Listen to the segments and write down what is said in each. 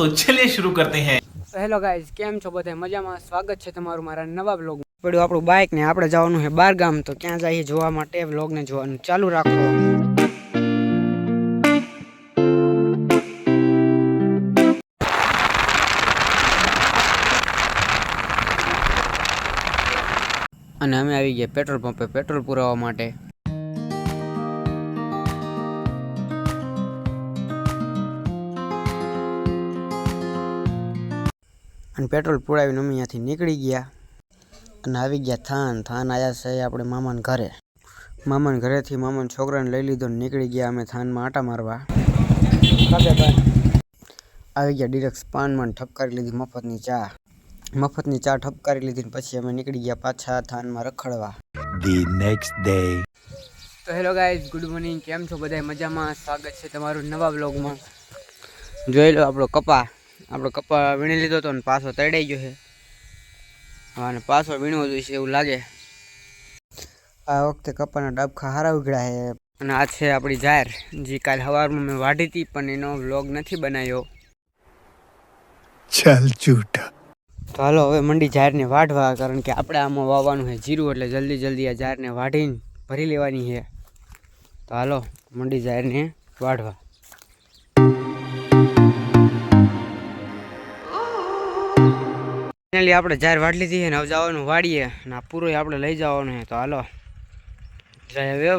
તો ચલે શરૂ કરતે હૈ. હેલો ગાઈઝ, કેમ છો બધા મજામાં? સ્વાગત છે તમારું મારા નવા બ્લોગ પડ્યું આપણું બાઇક ને આપણે જવાનું છે બાર ગામ તો ક્યાં જઈએ જોવા માટે બ્લોગ ને જોવાનું. ચાલુ રાખો. અને અમે આવી ગયા પેટ્રોલ પંપે પેટ્રોલ પુરાવા માટે. અને પેટ્રોલ પુરાવીને અમે અહીંયાથી નીકળી ગયા અને આવી ગયા થાન થાન આવ્યા છે આપણે મામાને ઘરે. મામાને ઘરેથી મામાના છોકરાને લઈ લીધો ને નીકળી ગયા અમે થાનમાં આટા મારવા. આવી ગયા ડિરેક્ટ પાનમાં ઠપકારી લીધી મફતની ચા. મફતની ચા ઠપકારી લીધી ને પછી અમે નીકળી ગયા પાછા થાનમાં રખડવા. ધી નેક્સ્ટ ડે તો હેલો ગાઈઝ ગુડ મોર્નિંગ. કેમ છો? બધા મજામાં? સ્વાગત છે તમારું નવા બ્લોગમાં જોઈ લો આપણો કપા. આપણો કપા વીણી લીધો હતો ને પાછો તળાઈ ગયો છે. અને પાછો વીણવો જોઈશે એવું લાગે. આ વખતે કપાના ડબખા હારા ઉગડા છે. અને આ છે આપણી જાહેર જે કાલ સવારમાં મેં વાઢી હતી પણ એનો વ્લોગ નથી બનાવ્યો. ચાલ ચૂટા તો હાલો હવે મંડી જાહેરને વાઢવા કારણ કે આપણે આમાં વાવવાનું છે જીરું એટલે જલ્દી જલ્દી આ જાહેરને વાઢીને ભરી લેવાની છે. તો હાલો મંડી જાહેરને વાઢવા. ફાઇનલી આપણે જાહેર વાઢ લીધી ને હવે જવાનું વાડીએ અને આ પૂરો આપણે લઈ જવાનું તો હાલો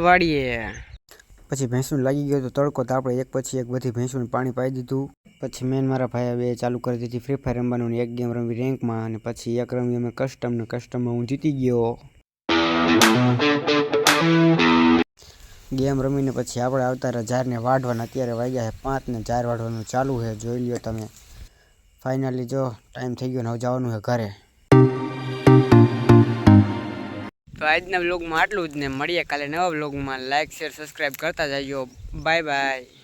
વાડીએ. પછી ભેંસું લાગી ગયો તો તડકો તો આપણે એક પછી એક બધી ભેંસુને પાણી પાઈ દીધું. પછી મેન મારા ભાઈ હવે ચાલુ કરી દીધી ફ્રી ફાયર રમવાનું એક ગેમ રમી રેન્કમાં અને પછી એક રમી અમે કસ્ટમ ને કસ્ટમમાં હું જીતી ગયો. ગેમ રમીને પછી આપણે આવતા રહ્યા ઝાડને વાઢવાના. અત્યારે વાગ્યા છે પાંચ ને ચાર વાઢવાનું ચાલુ છે. જોઈ લ્યો તમે. ફાઇનલી જો ટાઈમ થઈ ગયો ને હવે જવાનું છે ઘરે. તો આજના બ્લોગમાં આટલું જ ને મળીએ કાલે નવા બ્લોગમાં લાઇક શેર સબસ્ક્રાઈબ કરતા જજો. Bye bye